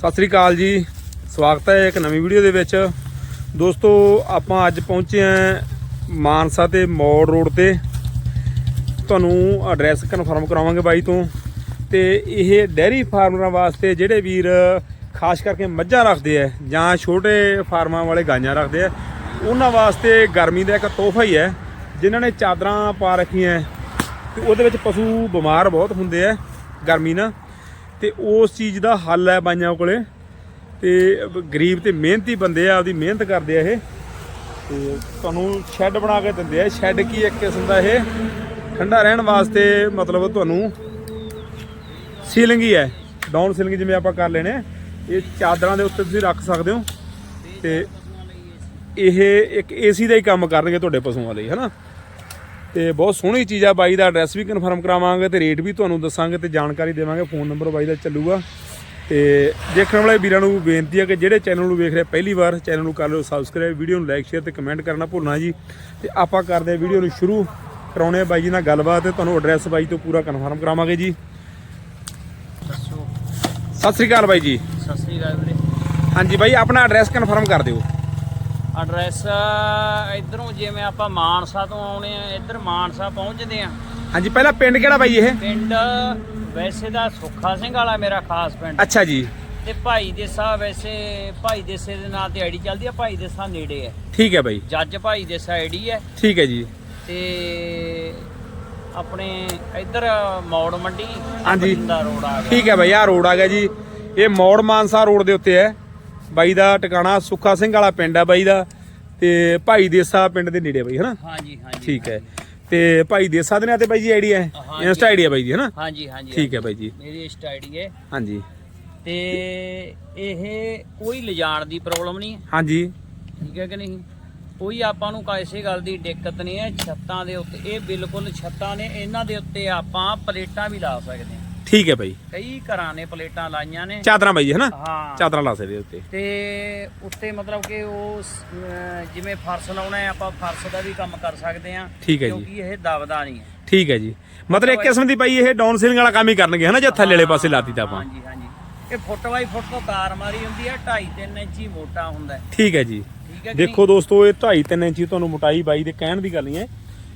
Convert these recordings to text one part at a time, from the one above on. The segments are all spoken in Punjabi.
ਸਤਿ ਸ੍ਰੀ ਅਕਾਲ ਜੀ। ਸਵਾਗਤ ਹੈ ਇੱਕ ਨਵੀਂ ਵੀਡੀਓ ਦੇ ਵਿੱਚ। ਦੋਸਤੋ, ਆਪਾਂ ਅੱਜ ਪਹੁੰਚੇ ਆਂ ਮਾਨਸਾ ਤੇ ਮੌੜ ਰੋਡ ਤੇ। ਤੁਹਾਨੂੰ ਐਡਰੈਸ ਕਨਫਰਮ ਕਰਾਵਾਂਗੇ ਬਾਈ ਤੋਂ। ਤੇ ਇਹ ਡੈਰੀ ਫਾਰਮਰਾਂ ਵਾਸਤੇ ਜਿਹੜੇ ਵੀਰ ਖਾਸ ਕਰਕੇ ਮੱਝਾਂ ਰੱਖਦੇ ਆ ਜਾਂ ਛੋਟੇ ਫਾਰਮਾਂ ਵਾਲੇ ਗਾਈਆਂ ਰੱਖਦੇ ਆ, ਉਹਨਾਂ ਵਾਸਤੇ ਗਰਮੀ ਦਾ ਇੱਕ ਤੋਹਫਾ ਹੀ ਹੈ। ਜਿਨ੍ਹਾਂ ਨੇ ਚਾਦਰਾਂ ਪਾ ਰੱਖੀਆਂ ਹੈ ਤੇ ਉਹਦੇ ਵਿੱਚ ਪਸ਼ੂ ਬਿਮਾਰ ਬਹੁਤ ਹੁੰਦੇ ਆ ਗਰਮੀ ਨਾਲ। ਤੇ ਉਸ ਚੀਜ਼ ਦਾ ਹੱਲ ਹੈ ਬਾਈਆਂ ਕੋਲੇ। ਤੇ ਗਰੀਬ ਤੇ ਮਿਹਨਤੀ ਬੰਦੇ ਆ, ਆਪਦੀ ਮਿਹਨਤ ਕਰਦੇ ਆ ਇਹ। ਤੇ ਤੁਹਾਨੂੰ ਸ਼ੈੱਡ ਬਣਾ ਕੇ ਦਿੰਦੇ ਆ। ਸ਼ੈੱਡ ਕੀ ਇੱਕ ਕਿਸਮ ਦਾ ਇਹ? ਠੰਡਾ ਰਹਿਣ ਵਾਸਤੇ ਮਤਲਬ ਤੁਹਾਨੂੰ ਸੀਲਿੰਗ ਹੀ ਹੈ। ਡਾਊਨ ਸੀਲਿੰਗ ਜਿਵੇਂ ਆਪਾਂ ਕਰ ਲੈਣੇ ਇਹ ਚਾਦਰਾਂ ਦੇ ਉੱਤੇ ਤੁਸੀਂ ਰੱਖ ਸਕਦੇ ਹੋ। ਤੇ ਇਹ ਇੱਕ ਏਸੀ ਦਾ ਹੀ ਕੰਮ ਕਰਨਗੇ ਤੁਹਾਡੇ ਪਸ਼ੂਆਂ ਲਈ, ਹਨਾ? ਤੇ ਬਹੁਤ ਸੋਹਣੀ ਚੀਜ਼ ਆ ਬਾਈ ਦਾ ਐਡਰੈਸ ਵੀ ਕਨਫਰਮ ਕਰਾਵਾਂਗੇ ਤੇ ਰੇਟ ਵੀ ਤੁਹਾਨੂੰ ਦੱਸਾਂਗੇ ਤੇ ਜਾਣਕਾਰੀ ਦੇਵਾਂਗੇ ਫੋਨ ਨੰਬਰ ਬਾਈ ਦਾ ਚੱਲੂਗਾ। ਤੇ ਦੇਖਣ ਵਾਲੇ ਵੀਰਾਂ ਨੂੰ ਬੇਨਤੀ ਹੈ ਕਿ ਜਿਹੜੇ ਚੈਨਲ ਨੂੰ ਵੇਖ ਰਹੇ ਪਹਿਲੀ ਵਾਰ ਚੈਨਲ ਨੂੰ ਕਰ ਲਿਓ ਸਬਸਕ੍ਰਾਈਬ ਵੀਡੀਓ ਨੂੰ ਲਾਈਕ ਸ਼ੇਅਰ ਤੇ ਕਮੈਂਟ ਕਰਨਾ ਭੁੱਲਣਾ ਜੀ। ਤੇ ਆਪਾਂ ਕਰਦੇ ਵੀਡੀਓ ਨੂੰ ਸ਼ੁਰੂ ਕਰਾਉਣੇ ਆ ਬਾਈ ਜੀ ਨਾਲ ਗੱਲਬਾਤ ਤੇ ਤੁਹਾਨੂੰ ਐਡਰੈਸ ਬਾਈ ਤੋਂ ਪੂਰਾ ਕਨਫਰਮ ਕਰਾਵਾਂਗੇ ਜੀ। ਸਤਿ ਸ੍ਰੀ ਅਕਾਲ ਬਾਈ ਜੀ। ਸਤਿ ਸ੍ਰੀ ਅਕਾਲ ਵੀਰੇ। ਹਾਂਜੀ ਬਾਈ ਆਪਣਾ ਐਡਰੈਸ ਕਨਫਰਮ ਕਰ ਦਿਓ। ਐਡਰੈਸ ਇਧਰੋਂ ਜਿਵੇਂ ਆਪਾਂ ਮਾਨਸਾ ਤੋਂ ਆਉਣੇ ਆ ਇੱਧਰ ਮਾਨਸਾ ਪਹੁੰਚਦੇ ਆ। ਹਾਂਜੀ ਪਹਿਲਾਂ ਪਿੰਡ ਕਿਹੜਾ ਬਾਈ ਇਹ? ਪਿੰਡ ਵੈਸੇ ਦਾ ਸੁੱਖਾ ਸਿੰਘ ਵਾਲਾ ਮੇਰਾ ਖਾਸ ਪਿੰਡ। ਅੱਛਾ ਜੀ। ਤੇ ਭਾਈ ਦੇਸਾ ਵੈਸੇ ਭਾਈ ਦੇਸੇ ਦੇ ਨਾਂ ਤੇ ਆਈਡੀ ਚੱਲਦੀ ਆ ਭਾਈ ਦੇਸਾ ਨੇੜੇ ਹੈ ਠੀਕ ਹੈ ਬਾਈ। ਜੱਜ ਭਾਈ ਦੇਸਾ ਆਈਡੀ ਹੈ ਠੀਕ ਹੈ ਜੀ। ਤੇ ਆਪਣੇ ਇੱਧਰ ਮੌੜ ਮੰਡੀ ਹਾਂਜੀ। ਰੋਡ ਆ ਗਿਆ। ਠੀਕ ਹੈ ਬਾਈ ਆਹ ਰੋਡ ਆ ਗਿਆ ਜੀ। ਇਹ ਮੌੜ ਮਾਨਸਾ ਰੋਡ ਦੇ ਉੱਤੇ ਹੈ। ਬਾਈ ਦਾ ਟਿਕਾਣਾ ਸੁੱਖਾ ਸਿੰਘ ਵਾਲਾ ਪਿੰਡ ਹੈ ਬਾਈ ਦਾ ਤੇ ਭਾਈ ਦੇਸਾ ਪਿੰਡ ਦੇ ਨੇੜੇ ਬਾਈ ਹਨਾ? ਹਾਂਜੀ ਹਾਂਜੀ ਠੀਕ ਹੈ। ਤੇ ਭਾਈ ਦੇਸਾ ਦੇ ਨਾਂ ਤੇ ਬਾਈ ਜੀ ਆਈਡੀ ਹੈ। ਇੰਸਟਾ ਆਈਡੀ ਹੈ ਬਾਈ ਜੀ ਹਨਾ? ਹਾਂਜੀ ਹਾਂਜੀ ਠੀਕ ਹੈ ਬਾਈ ਜੀ। ਮੇਰੀ ਇੰਸਟਾ ਆਈਡੀ ਹੈ। ਹਾਂਜੀ। ਤੇ ਇਹ ਕੋਈ ਲਿਜਾਣ ਦੀ ਪ੍ਰੋਬਲਮ ਨਹੀਂ ਹੈ। ਹਾਂਜੀ। ਠੀਕ ਹੈ ਕਿ ਨਹੀਂ? ਕੋਈ ਆਪਾਂ ਨੂੰ ਕਿਸੇ ਗੱਲ ਦੀ ਦਿੱਕਤ ਨਹੀਂ ਹੈ। ਛੱਤਾਂ ਦੇ ਉੱਤੇ ਇਹ ਬਿਲਕੁਲ ਛੱਤਾਂ ਨੇ ਇਹਨਾਂ ਦੇ ਉੱਤੇ ਆਪਾਂ ਪਲੇਟਾਂ ਵੀ ਲਾ ਸਕਦੇ ਹਾਂ। ਠੀਕ ਹੈ ਬਾਈ। ਕਈ ਘਰਾਂ ਨੇ ਪਲੇਟਾਂ ਲਾਈਆਂ ਨੇ। ਚਾਦਰਾਂ ਬਾਈ ਜੀ ਹਨਾ? ਹਾਂ। ਚਾਦਰਾਂ ਲਾ ਸਕਦੇ ਉੱਤੇ। ਤੇ ਉੱਤੇ ਮਤਲਬ ਕਿ ਉਹ ਸ- ਅਹ ਜਿਵੇਂ ਫਰਸ਼ ਲਾਉਣਾ ਹੈ ਆਪਾਂ ਫਰਸ਼ ਦਾ ਵੀ ਕੰਮ ਕਰ ਸਕਦੇ ਹਾਂ। ਠੀਕ ਹੈ ਜੀ। ਕਿਉਂਕਿ ਇਹ ਦਬਦਾ ਨਹੀਂ ਹੈ। ਠੀਕ ਹੈ ਜੀ। ਮਤਲਬ ਇੱਕ ਕਿਸਮ ਦੀ ਬਾਈ ਇਹ ਡਾਊਨ ਸੀਲਿੰਗ ਵਾਲਾ ਕੰਮ ਹੀ ਕਰਨਗੇ ਹਨਾ ਜੇ ਥੱਲੇ ਵਾਲੇ ਪਾਸੇ ਲਾਤੀ ਤਾਂ ਆਪਾਂ। ਹਾਂਜੀ ਹਾਂਜੀ। ਇਹ ਫੁੱਟ ਬਾਈ ਫੁੱਟ ਤੋਂ ਤਾਰ ਮਾਰੀ ਹੁੰਦੀ ਹੈ 2.5 3 ਇੰਚੀ ਮੋਟਾ ਹੁੰਦਾ ਹੈ। ਠੀਕ ਹੈ ਜੀ। ਠੀਕ ਹੈ ਕਿ ਦੇਖੋ ਦੋਸਤੋ ਇਹ 2.5 3 ਇੰਚੀ ਤੁਹਾਨੂੰ ਮੋਟਾਈ ਬਾਈ ਦੇ ਕਹਿਣ ਦੀ ਗੱਲ ਨਹੀਂ ਹੈ।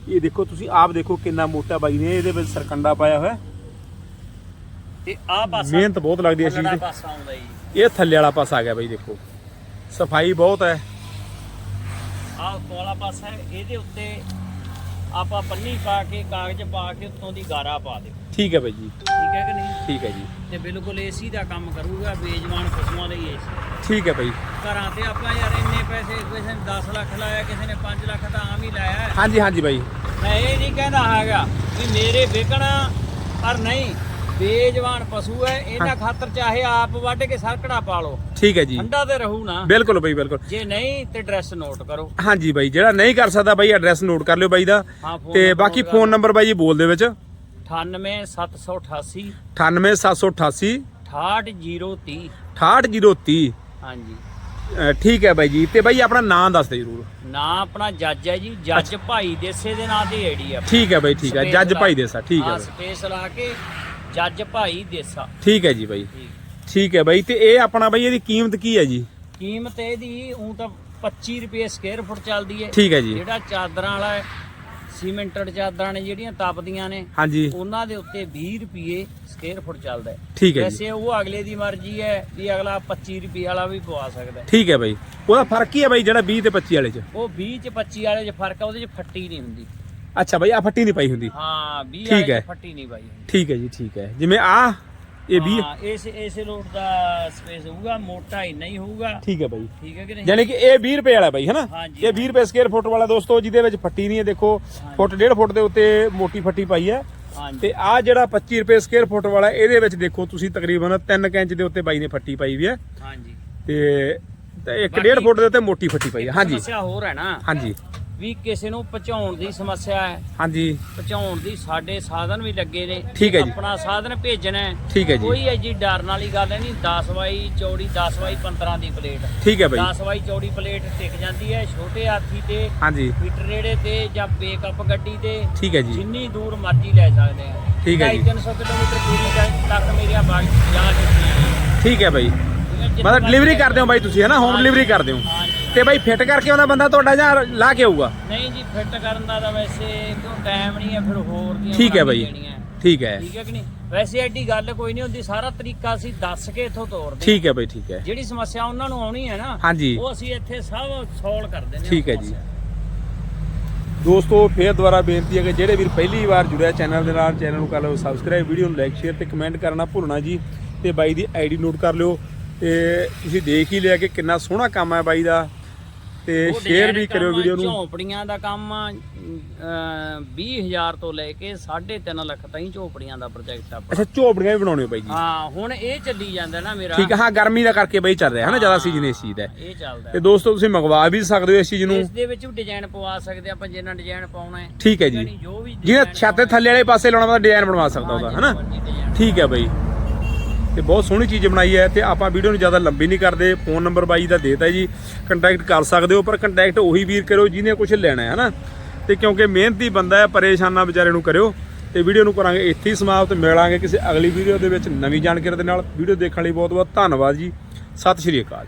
ਇਹ ਦੇਖੋ ਤੁਸੀਂ ਆਪ ਦੇਖੋ ਕਿੰਨਾ ਮੋਟਾ ਬਾਈ ਨੇ ਇਹਦੇ ਵਿੱਚ ਸਰਕੰਡਾ ਪਾਇਆ ਹੋਇਆ? ਤੇ ਆਹ ਪਾਸਾ ਮਿਹਨਤ ਬਹੁਤ ਲੱਗਦੀ ਹੈ ਇਸ ਚੀਜ਼ ਦੀ। ਪਾਸਾ ਆਉਂਦਾ ਜੀ। ਇਹ ਥੱਲੇ ਵਾਲਾ ਪਾਸਾ ਆ ਗਿਆ ਬਾਈ ਦੇਖੋ। ਸਫ਼ਾਈ ਬਹੁਤ ਹੈ। ਆਹ ਕੋਲਾ ਪਾਸਾ ਹੈ ਇਹਦੇ ਉੱਤੇ ਆਪਾਂ ਪੰਨੀ ਪਾ ਕੇ ਕਾਗਜ਼ ਪਾ ਕੇ ਉੱਤੋਂ ਦੀ ਗਾਰਾ ਪਾ ਦਿਓ। ਠੀਕ ਹੈ ਬਾਈ ਜੀ। ਠੀਕ ਹੈ ਕਿ ਨਹੀਂ? ਠੀਕ ਹੈ ਜੀ। ਤੇ ਬਿਲਕੁਲ ਏਸੀ ਦਾ ਕੰਮ ਕਰੂਗਾ ਬੇਜਵਾਨ ਪਸ਼ੂਆਂ ਲਈ ਏਸੀ। ਠੀਕ ਹੈ ਬਾਈ। ਘਰਾਂ ਤੇ ਆਪਾਂ ਯਾਰ ਇੰਨੇ ਪੈਸੇ ਕਿਸੇ ਨੇ 10 ਲੱਖ ਲਾਇਆ ਕਿਸੇ ਨੇ 5 ਲੱਖ ਤਾਂ ਆਮ ਹੀ ਲਾਇਆ। ਹਾਂਜੀ ਹਾਂਜੀ ਬਾਈ। ਮੈਂ ਇਹ ਨਹੀਂ ਕਹਿੰਦਾ ਹੈਗਾ ਵੀ ਮੇਰੇ ਵਿਕਣ ਪਰ ਨਹੀਂ। ਬੇਜਵਾਨ ਪਸ਼ੂ ਹੈ ਇਹਨਾਂ ਖਾਤਰ ਚਾਹੇ ਆਪ ਵੱਢ ਕੇ ਸਰਕੜਾ ਪਾ ਲਓ। ਠੀਕ ਹੈ ਜੀ। ਠੰਡਾ ਤੇ ਰਹੂ ਨਾ7 ਬਿਲਕੁਲ ਬਾਈ ਬਿਲਕੁਲ। ਜੇ ਨਹੀਂ ਤੇ ਡਰੈਸ ਨੋਟ ਕਰੋ। ਹਾਂਜੀ ਬਾਈ ਜਿਹੜਾ ਨਹੀਂ ਕਰ ਸਕਦਾ ਬਾਈ ਐਡਰੈਸ ਨੋਟ ਕਰ ਲਿਓ ਬਾਈ ਦਾ। ਤੇ ਬਾਕੀ ਫੋਨ ਨੰਬਰ ਬਾਈ ਜੀ ਬੋਲ ਦੇ ਵਿੱਚ। 98788 98788 68030 68030 ਹਾਂਜੀ। ਅਹ ਠੀਕ ਹੈ ਬਾਈ ਜੀ। ਤੇ ਬਾਈ ਆਪਣਾ ਨਾਮ ਦੱਸ ਦਿਓ ਜਰੂਰ। ਨਾਂ ਆਪਣਾ ਜੱਜ ਹੈ ਜੀ। ਜੱਜ ਭਾਈ ਦੇਸੇ ਦੇ ਨਾਂ ਤੇ ਆਈਡੀ ਆ। ਠੀਕ ਹੈ ਬਾਈ ਠੀਕ ਹੈ। ਜੱਜ ਭਾਈ ਦੇਸਾ ਠੀਕ ਹੈ। ਸਪੇਸ ਲਾ ਕੇ ਜੱਜ ਭਾਈ ਦੇਸਾ। ਠੀਕ ਹੈ ਜੀ ਬਾਈ। ਠੀਕ। ਹੈ ਬਾਈ ਤੇ ਇਹ ਆਪਣਾ ਬਾਈ ਇਹਦੀ ਕੀਮਤ ਕੀ ਹੈ ਜੀ? ਕੀਮਤ ਇਹਦੀ ਉਹ ਤਾਂ 25 ਰੁਪਏ ਸਕੁਅਰ ਫੁੱਟ ਚੱਲਦੀ ਹੈ। ਠੀਕ ਹੈ ਜੀ। ਜਿਹੜਾ ਚਾਦਰਾਂ ਵਾਲਾ ਹੈ ਸੀਮੈਂਟਡ ਚਾਦਰਾਂ ਨੇ ਜਿਹੜੀਆਂ ਤਪਦੀਆਂ ਨੇ ਹਾਂਜੀ। ਉਹਨਾਂ ਦੇ ਉੱਤੇ 20 ਰੁਪਏ ਸਕੁਅਰ ਫੁੱਟ ਚੱਲਦਾ ਹੈ। ਠੀਕ ਹੈ ਵੈਸੇ ਉਹ ਅਗਲੇ ਦੀ ਮਰਜ਼ੀ ਹੈ ਵੀ ਅਗਲਾ 25 ਰੁਪਏ ਵਾਲਾ ਵੀ ਪਵਾ ਸਕਦਾ ਹੈ। ਠੀਕ ਹੈ ਬਾਈ। ਉਹਦਾ ਫ਼ਰਕ ਕੀ ਹੈ ਬਾਈ ਜਿਹੜਾ 20 ਤੇ 25 ਵਾਲੇ ਚ? ਉਹ 20 ਚ 25 ਵਾਲੇ 'ਚ ਫ਼ਰਕ ਆ ਉਹਦੇ 'ਚ ਫੱਟੀ ਨਹੀਂ ਹੁੰਦੀ। ਅੱਛਾ ਬਾਈ ਆ ਫੱਟੀ ਨਹੀਂ ਪਾਈ ਹੁੰਦੀ। ਹਾਂ 20 ਠੀਕ ਹੈ। ਫੱਟੀ ਨਹੀਂ ਹੁੰਦੀ। ਠੀਕ ਹੈ ਜੀ ਠੀਕ ਹੈ। ਜਿਵੇਂ ਆ ਇਹ 20 ਹਾਂ ਇਸ ਇਸ ਲੋਟ ਦਾ ਸਪੇਸ ਹੋਊਗਾ ਮੋਟਾ ਹੀ ਨਹੀਂ ਹੋਊਗਾ। ਠੀਕ ਹੈ ਬਾਈ। ਠੀਕ ਹੈ ਕਿ ਨਹੀਂ? ਯਾਨੀ ਕਿ ਇਹ 20 ਰੁਪਏ ਵਾਲਾ ਬਾਈ ਹੈਨਾ ਹਾਂਜੀ। ਇਹ 20 ਰੁਪਏ ਸਕੁਅਰ ਫੁੱਟ ਵਾਲਾ ਦੋਸਤੋ ਜਿਹਦੇ ਵਿੱਚ ਫੱਟੀ ਨਹੀਂ ਹੈ ਦੇਖੋ ਫੁੱਟ ਡੇਢ ਫੁੱਟ ਦੇ ਉੱਤੇ ਮੋਟੀ ਫੱਟੀ ਪਾਈ ਹੈ। ਹਾਂਜੀ। ਤੇ ਆ ਜਿਹੜਾ 25 ਰੁਪਏ ਸਕੁਅਰ ਫੁੱਟ ਵਾਲਾ ਇਹਦੇ ਵਿੱਚ ਦੇਖੋ ਤੁਸੀਂ ਤਕਰੀਬਨ 3 ਇੰਚ ਦੇ ਉੱਤੇ ਬਾਈ ਨੇ ਫੱਟੀ ਪਾਈ ਵੀ ਹੈ। ਹਾਂਜੀ। ਤੇ ਤੇ ਇੱਕ ਡੇਢ ਫੁੱਟ ਦੇ ਉੱਤੇ ਮੋਟੀ ਫੱਟੀ ਪਾਈ ਹੈ। ਹਾਂਜੀ। ਸਮੱਸਿਆ ਹੋਰ ਹੈ ਨਾ। ਹਾਂਜੀ। ਵੀ ਕਿਸੇ ਨੂੰ ਪਹੁੰਚਾਉਣ ਦੀ ਸਮੱਸਿਆ ਹੈ। ਹਾਂਜੀ। ਪਹੁੰਚਾਉਣ ਦੀ ਸਾਡੇ ਸਾਧਨ ਵੀ ਲੱਗੇ ਨੇ। ਠੀਕ ਹੈ ਜੀ। ਆਪਣਾ ਸਾਧਨ ਭੇਜਣਾ ਹੈ। ਠੀਕ ਹੈ ਜੀ। ਕੋਈ ਐਜੀ ਡਰਨ ਵਾਲੀ ਗੱਲ ਨਹੀਂ 10 ਬਾਈ ਚੌੜੀ 10 ਬਾਈ 15 ਦੀ ਪਲੇਟ। ਠੀਕ ਹੈ ਬਾਈ। 10 ਬਾਈ ਚੌੜੀ ਪਲੇਟ ਟਿਕ ਜਾਂਦੀ ਹੈ ਛੋਟੇ ਹਾਥੀ ਤੇ ਹਾਂਜੀ। ਮੀਟਰ ਰੇੜੇ ਤੇ ਜਾਂ ਬੇਕਅਪ ਗੱਡੀ ਤੇ। ਠੀਕ ਹੈ ਜੀ। ਜਿੰਨੀ ਦੂਰ ਮਰਜ਼ੀ ਲੈ ਸਕਦੇ ਆ ਠੀਕ ਹੈ ਜੀ। 300 ਕਿਲੋਮੀਟਰ ਦੂਰੀ ਤੱਕ- ਤੱਕ ਮੇਰੀਆਂ ਬਾਈਕ ਜਾ ਚੁੱਕੀਆਂ ਨੇ। ਠੀਕ ਹੈ ਬਾਈ। ਠੀਕ ਜਿੱਥੇ ਮਤਲਬ ਡਿਲੀਵਰੀ ਕਰਦੇ ਹੋ ਬਾਈ ਤੁਸੀਂ ਹੈ ਨਾ? ਹੋਮ ਡਿਲੀਵਰੀ ਕਰਦੇ ਹੋ। ਤੇ ਬਾਈ ਫਿੱਟ ਕਰਕੇ ਆਉਂਦਾ ਬੰਦਾ ਤੁਹਾਡਾ ਜਾਂ ਲਾ ਕੇ ਆਊਗਾ? ਨਹੀਂ ਜੀ ਫਿੱਟ ਕਰਨ ਦਾ ਤਾਂ ਵੈਸੇ ਕਿਉਂ ਟਾਈਮ ਨਹੀਂ ਹੈ ਫਿਰ ਹੋਰ ਦੀਆਂ ਠੀਕ ਹੈ ਬਾਈ। ਠੀਕ ਹੈ। ਠੀਕ ਹੈ ਕਿ ਨਹੀਂ? ਵੈਸੇ ਐਡੀ ਗੱਲ ਕੋਈ ਨਹੀਂ ਹੁੰਦੀ ਸਾਰਾ ਤਰੀਕਾ ਅਸੀਂ ਦੱਸ ਕੇ ਇੱਥੋਂ ਤੋਰਦੇ। ਠੀਕ ਹੈ ਬਾਈ ਠੀਕ ਹੈ। ਜਿਹੜੀ ਸਮੱਸਿਆ ਉਹਨਾਂ ਨੂੰ ਆਉਣੀ ਹੈ ਨਾ ਹਾਂਜੀ। ਉਹ ਅਸੀਂ ਇੱਥੇ ਸਭ ਸੋਲਵ ਕਰ ਦਿੰਦੇ ਹਾਂ ਠੀਕ ਹੈ ਜੀ। ਦੋਸਤੋ ਫੇਰ ਦੁਬਾਰਾ ਬੇਨਤੀ ਹੈ ਕਿ ਜਿਹੜੇ ਵੀਰ ਪਹਿਲੀ ਵਾਰ ਜੁੜਿਆ ਚੈਨਲ ਦੇ ਨਾਲ ਚੈਨਲ ਨੂੰ ਕਰ ਲਓ ਸਬਸਕ੍ਰਾਈਬ ਵੀਡੀਓ ਨੂੰ ਲਾਈਕ ਸ਼ੇਅਰ ਤੇ ਕਮੈਂਟ ਕਰਨਾ ਭੁੱਲਣਾ ਜੀ ਤੇ ਬਾਈ ਦੀ ਆਈਡੀ ਨੋਟ ਕਰ ਲਿਓ ਤੇ ਤੁਸੀਂ ਦੇਖ ਹੀ ਲਿਆ ਕਿ ਕਿੰਨਾ ਸੋਹਣਾ ਕੰਮ ਹੈ ਬਾਈ ਦਾ। ਤੇ ਸ਼ੇਅਰ ਵੀ ਕਰਿਓ ਵੀਡੀਓ ਨੂੰ। ਝੌਂਪੜੀਆਂ ਦਾ ਕੰਮ ਆ, ਅਮ, 20000 ਤੋਂ ਲੈ ਕੇ 3.5 ਲੱਖ ਤਾਈਂ ਝੌਂਪੜੀਆਂ ਦਾ ਪ੍ਰੋਜੈਕਟ ਆਪਣਾ। ਅੱਛਾ ਝੋਪੜੀਆਂ ਵੀ ਬਣਾਉਣੇ ਬਾਈ ਜੀ? ਹਾਂ ਹੁਣ ਇਹ ਚੱਲੀ ਜਾਂਦਾ ਨਾ ਮੇਰਾ। ਠੀਕ ਹੈ ਹਾਂ ਗਰਮੀ ਦਾ ਕਰਕੇ ਬਾਈ ਚੱਲ ਰਿਹਾ ਹੈ ਨਾ ਜ਼ਿਆਦਾ ਸੀਜ਼ਨ ਇਸ ਚੀਜ਼ ਦਾ। ਹੈ। ਇਹ ਚੱਲਦਾ। ਤੇ ਦੋਸਤੋ ਤੁਸੀਂ ਮੰਗਵਾ ਵੀ ਸਕਦੇ ਹੋ ਇਸ ਚੀਜ਼ ਨੂੰ। ਇਸ ਦੇ ਵਿੱਚ ਵੀ ਡਿਜ਼ਾਈਨ ਪਵਾ ਸਕਦੇ ਆਪਾਂ ਜਿੰਨਾ ਡਿਜ਼ਾਈਨ ਪਾਉਣਾ ਹੈ। ਠੀਕ ਹੈ ਜੀ। ਜੋ ਵੀ ਜਿਹਨੇ design ਛੱਤ ਦੇ ਥੱਲੇ ਵਾਲੇ ਪਾਸੇ ਲਾਉਣਾ ਉਹਦਾ ਡਿਜ਼ਾਈਨ ਬਣਵਾ ਸਕਦਾ ਉਹਦਾ ਹਾਂ, ਹੈ ਨਾ। ਠੀਕ ਹੈ ਬਾਈ। ਤੇ ਬਹੁਤ ਸੋਹਣੀ ਚੀਜ਼ ਬਣਾਈ ਹੈ ਤੇ ਆਪਾਂ ਵੀਡੀਓ ਨੂੰ ਜ਼ਿਆਦਾ ਲੰਬੀ ਨਹੀਂ ਕਰਦੇ ਫੋਨ ਨੰਬਰ ਬਾਈ ਦਾ ਦੇਤਾ ਜੀ ਕੰਟੈਕਟ ਕਰ ਸਕਦੇ ਹੋ, ਪਰ ਕੰਟੈਕਟ ਉਹੀ ਵੀਰ ਕਰਿਓ ਜਿਹਨੇ ਕੁਝ ਲੈਣਾ ਹੈ, ਹਨਾ? ਤੇ ਕਿਉਂਕਿ ਮਿਹਨਤੀ ਬੰਦਾ ਹੈ, ਪਰੇਸ਼ਾਨਾ ਵਿਚਾਰੇ ਨੂੰ ਕਰਿਓ, ਤੇ ਵੀਡੀਓ ਨੂੰ ਕਰਾਂਗੇ ਇੱਥੇ ਹੀ ਸਮਾਪਤ, ਮਿਲਾਂਗੇ ਕਿਸੇ ਅਗਲੀ ਵੀਡੀਓ ਦੇ ਵਿੱਚ ਨਵੀਂ ਜਾਣਕਾਰੀ ਦੇ ਨਾਲ। ਵੀਡੀਓ ਦੇਖਣ ਲਈ ਬਹੁਤ ਬਹੁਤ ਧੰਨਵਾਦ ਜੀ। ਸਤਿ ਸ਼੍ਰੀ ਅਕਾਲ